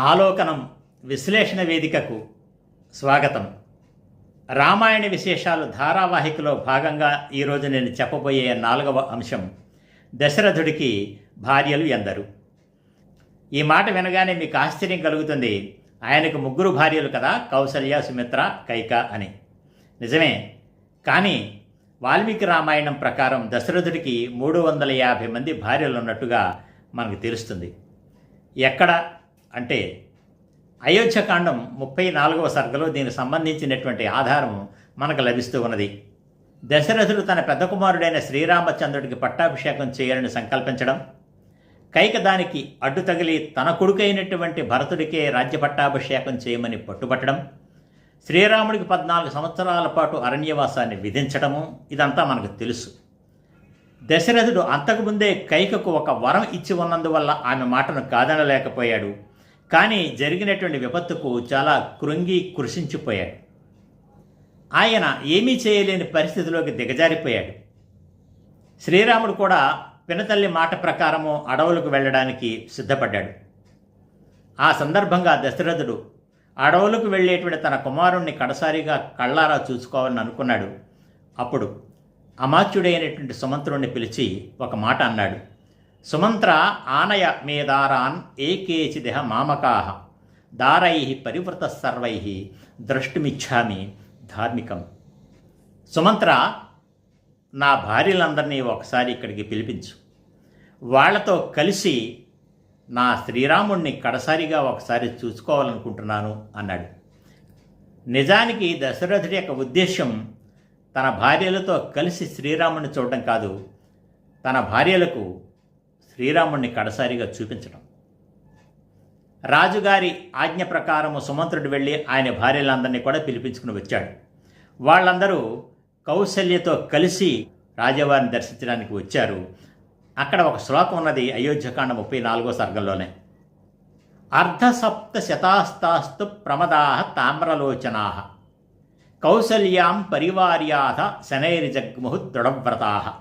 ఆలోకనం విశ్లేషణ వేదికకు స్వాగతం. రామాయణ విశేషాలు ధారావాహికలో భాగంగా ఈరోజు నేను చెప్పబోయే నాలుగవ అంశం దశరథుడికి భార్యలు ఎందరు. ఈ మాట వినగానే మీకు ఆశ్చర్యం కలుగుతుంది. ఆయనకు ముగ్గురు భార్యలు కదా కౌసల్య సుమిత్ర కైక అని. నిజమే. కానీ వాల్మీకి రామాయణం ప్రకారం దశరథుడికి మూడు వందల యాభై మంది భార్యలు ఉన్నట్టుగా మనకు తెలుస్తుంది. ఎక్కడ అంటే అయోధ్యకాండం ముప్పై నాలుగవ సర్గలో దీనికి సంబంధించినటువంటి ఆధారం మనకు లభిస్తూ ఉన్నది. దశరథుడు తన పెద్ద కుమారుడైన శ్రీరామచంద్రుడికి పట్టాభిషేకం చేయాలని సంకల్పించడం కైక దానికి అడ్డు తగిలి తన కొడుకైనటువంటి భరతుడికే రాజ్య పట్టాభిషేకం చేయమని పట్టుబట్టడం శ్రీరాముడికి పద్నాలుగు సంవత్సరాల పాటు అరణ్యవాసాన్ని విధించడము ఇదంతా మనకు తెలుసు. దశరథుడు అంతకుముందే కైకకు ఒక వరం ఇచ్చి ఉన్నందువల్ల ఆమె మాటను కాదనలేకపోయాడు. కానీ జరిగినటువంటి విపత్తుకు చాలా కృంగి కృషించిపోయాడు. ఆయన ఏమీ చేయలేని పరిస్థితిలోకి దిగజారిపోయాడు. శ్రీరాముడు కూడా పినతల్లి మాట ప్రకారము అడవులకు వెళ్ళడానికి సిద్ధపడ్డాడు. ఆ సందర్భంగా దశరథుడు అడవులకు వెళ్ళేటువంటి తన కుమారుణ్ణి కడసారిగా కళ్ళారా చూసుకోవాలని అనుకున్నాడు. అప్పుడు అమాత్యుడైనటువంటి సుమంత్రుణ్ణి పిలిచి ఒక మాట అన్నాడు. సుమంత్ర ఆనయ మే దారాన్ ఏకేచిదిహ మామకాహ దారై పరివృత సర్వై. ద్రష్టుమిచ్చామి ధార్మికం. సుమంత్ర నా భార్యలందరినీ ఒకసారి ఇక్కడికి పిలిపించు. వాళ్ళతో కలిసి నా శ్రీరాముణ్ణి కడసారిగా ఒకసారి చూసుకోవాలనుకుంటున్నాను అన్నాడు. నిజానికి దశరథుడి యొక్క ఉద్దేశం తన భార్యలతో కలిసి శ్రీరాముణ్ణి చూడటం కాదు. తన భార్యలకు శ్రీరాముణ్ణి కడసారిగా చూపించడం. రాజుగారి ఆజ్ఞ ప్రకారము సుమంత్రుడు వెళ్ళి ఆయన భార్యలందరినీ కూడా పిలిపించుకుని వచ్చాడు. వాళ్ళందరూ కౌశల్యతో కలిసి రాజవారిని దర్శించడానికి వచ్చారు. అక్కడ ఒక శ్లోకం ఉన్నది అయోధ్యకాండ ముప్పై నాలుగో సర్గంలోనే. అర్ధసప్త శతాస్తాస్తు ప్రమదాహ తామ్రలోచనా కౌసల్యాం పరివార్యాథ శనైర్జగ్ముహు దృఢవ్రతా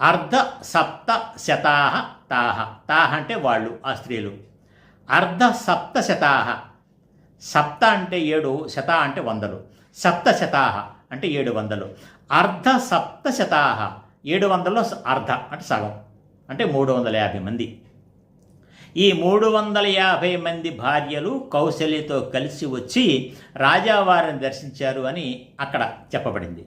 అర్ధ సప్త శతాహ తాహ. తాహ అంటే వాళ్ళు ఆ స్త్రీలు. అర్ధ సప్త శతాహ. సప్త అంటే ఏడు శత అంటే వందలు. సప్త శతాహ అంటే ఏడు వందలు. అర్ధ సప్త శతాహ. ఏడు వందల్లో అర్ధ అంటే సగం. అంటే మూడు వందల యాభై మంది. ఈ మూడు వందల యాభై మంది భార్యలు కౌశల్యతో కలిసి వచ్చి రాజావారిని దర్శించారు అని అక్కడ చెప్పబడింది.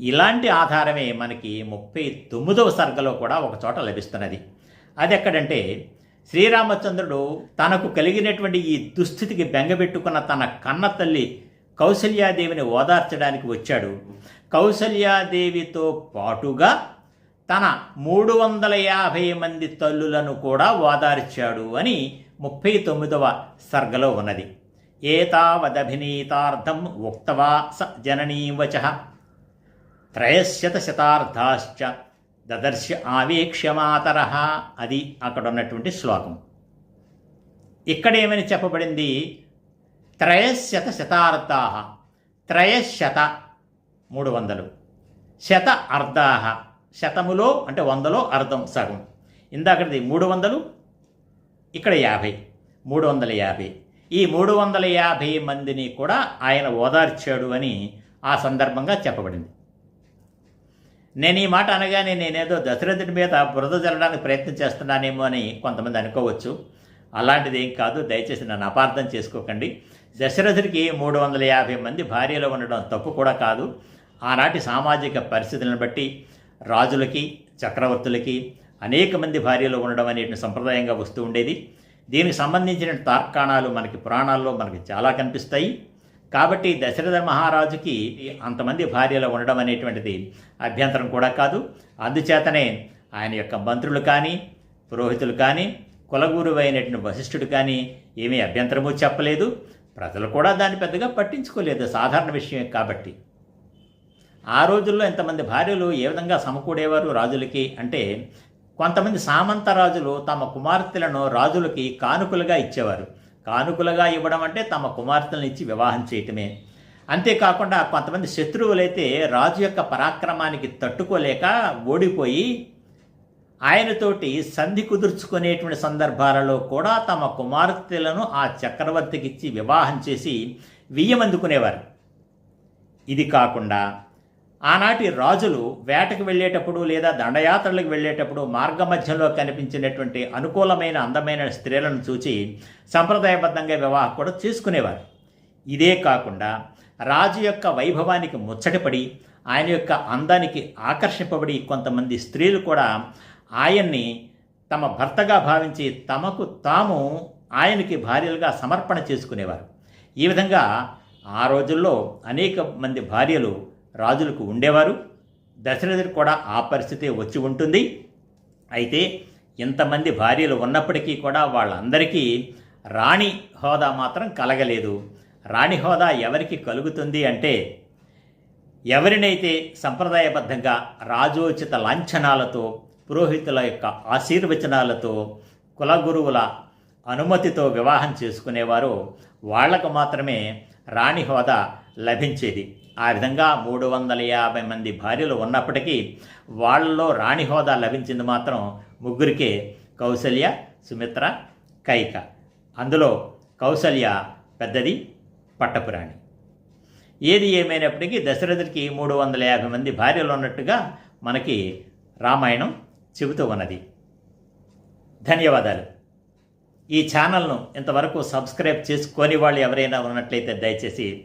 ఇలాంటి ఆధారమే మనకి ముప్పై తొమ్మిదవ సర్గలో కూడా ఒక చోట లభిస్తున్నది. అది ఎక్కడంటే శ్రీరామచంద్రుడు తనకు కలిగినటువంటి ఈ దుస్థితికి బెంగబెట్టుకున్న తన కన్న తల్లి కౌసల్యాదేవిని ఓదార్చడానికి వచ్చాడు. కౌసల్యాదేవితో పాటుగా తన మూడు వందల యాభై మంది తల్లులను కూడా ఓదార్చాడు అని ముప్పై తొమ్మిదవ సర్గలో ఉన్నది. ఏతావదభినీతార్థం ఉక్తవా స జననీవచ త్రయశత శతార్థాశ్చ దదర్శ ఆవేక్ష్యమాతర అది అక్కడ ఉన్నటువంటి శ్లోకం. ఇక్కడేమని చెప్పబడింది? త్రయశత శతార్థా త్రయశత మూడు వందలు. శత అర్ధాహ శతములో అంటే వందలో అర్ధం సగం. ఇందాకది మూడు వందలు ఇక్కడ యాభై. మూడు వందల యాభై. ఈ మూడు వందల యాభై మందిని కూడా ఆయన ఓదార్చాడు అని ఆ సందర్భంగా చెప్పబడింది. నేను ఈ మాట అనగానే నేనేదో దశరథుడి మీద బురద జల్లడానికి ప్రయత్నం చేస్తున్నానేమో అని కొంతమంది అనుకోవచ్చు. అలాంటిది ఏం కాదు. దయచేసి నన్ను అపార్థం చేసుకోకండి. దశరథుడికి మూడు వందల యాభై మంది భార్యలు ఉండడం తప్పు కూడా కాదు. ఆనాటి సామాజిక పరిస్థితులను బట్టి రాజులకి చక్రవర్తులకి అనేక మంది భార్యలు ఉండడం అనేటి సంప్రదాయంగా వస్తూ ఉండేది. దీనికి సంబంధించిన తార్కాణాలు మనకి పురాణాల్లో మనకి చాలా కనిపిస్తాయి. కాబట్టి దశరథ మహారాజుకి అంతమంది భార్యలు ఉండడం అనేటువంటిది అభ్యంతరం కూడా కాదు. అందుచేతనే ఆయన యొక్క మంత్రులు కానీ పురోహితులు కానీ కులగురు అయినటువంటి వశిష్ఠుడు కానీ ఏమీ అభ్యంతరము చెప్పలేదు. ప్రజలు కూడా దాన్ని పెద్దగా పట్టించుకోలేదు సాధారణ విషయం కాబట్టి. ఆ రోజుల్లో ఇంతమంది భార్యలు ఏ విధంగా సమకూడేవారు రాజులకి అంటే కొంతమంది సామంత రాజులు తమ కుమార్తెలను రాజులకి కానుకలుగా ఇచ్చేవారు. కానుకలుగా ఇవ్వడం అంటే తమ కుమార్తెలను ఇచ్చి వివాహం చేయటమే. అంతేకాకుండా కొంతమంది శత్రువులైతే రాజు యొక్క పరాక్రమానికి తట్టుకోలేక ఓడిపోయి ఆయనతోటి సంధి కుదుర్చుకునేటువంటి సందర్భాలలో కూడా తమ కుమార్తెలను ఆ చక్రవర్తికిచ్చి వివాహం చేసి వియ్యం అందుకునేవారు ఇది కాకుండా ఆనాటి రాజులు వేటకు వెళ్ళేటప్పుడు లేదా దండయాత్రలకు వెళ్ళేటప్పుడు మార్గ మధ్యలో కనిపించినటువంటి అనుకూలమైన అందమైన స్త్రీలను చూచి సంప్రదాయబద్ధంగా వివాహం కూడా చేసుకునేవారు. ఇదే కాకుండా రాజు యొక్క వైభవానికి ముచ్చటపడి ఆయన యొక్క అందానికి ఆకర్షింపబడి కొంతమంది స్త్రీలు కూడా ఆయన్ని తమ భర్తగా భావించి తమకు తాము ఆయనకి భార్యలుగా సమర్పణ చేసుకునేవారు. ఈ విధంగా ఆ రోజుల్లో అనేక మంది భార్యలు రాజులకు ఉండేవారు. దశరథుడు కూడా ఆ పరిస్థితి వచ్చి ఉంటుంది. అయితే ఇంతమంది భార్యలు ఉన్నప్పటికీ కూడా వాళ్ళందరికీ రాణి హోదా మాత్రం కలగలేదు. రాణి హోదా ఎవరికి కలుగుతుంది అంటే ఎవరినైతే సంప్రదాయబద్ధంగా రాజోచిత లాంఛనాలతో పురోహితుల యొక్క ఆశీర్వచనాలతో కులగురువుల అనుమతితో వివాహం చేసుకునేవారో వాళ్ళకు మాత్రమే రాణి హోదా లభించేది. ఆ విధంగా మూడు వందల యాభై మంది భార్యలు ఉన్నప్పటికీ వాళ్ళలో రాణి హోదా లభించింది మాత్రం ముగ్గురికే కౌసల్య సుమిత్ర కైక. అందులో కౌశల్య పెద్దది పట్టపురాణి. ఏది ఏమైనప్పటికీ దశరథుడికి మూడు వందల యాభై మంది భార్యలు ఉన్నట్టుగా మనకి రామాయణం చెబుతూ ఉన్నది. ధన్యవాదాలు. ఈ ఛానల్ను ఇంతవరకు సబ్స్క్రైబ్ చేసుకొని వాళ్ళు ఎవరైనా ఉన్నట్లయితే దయచేసి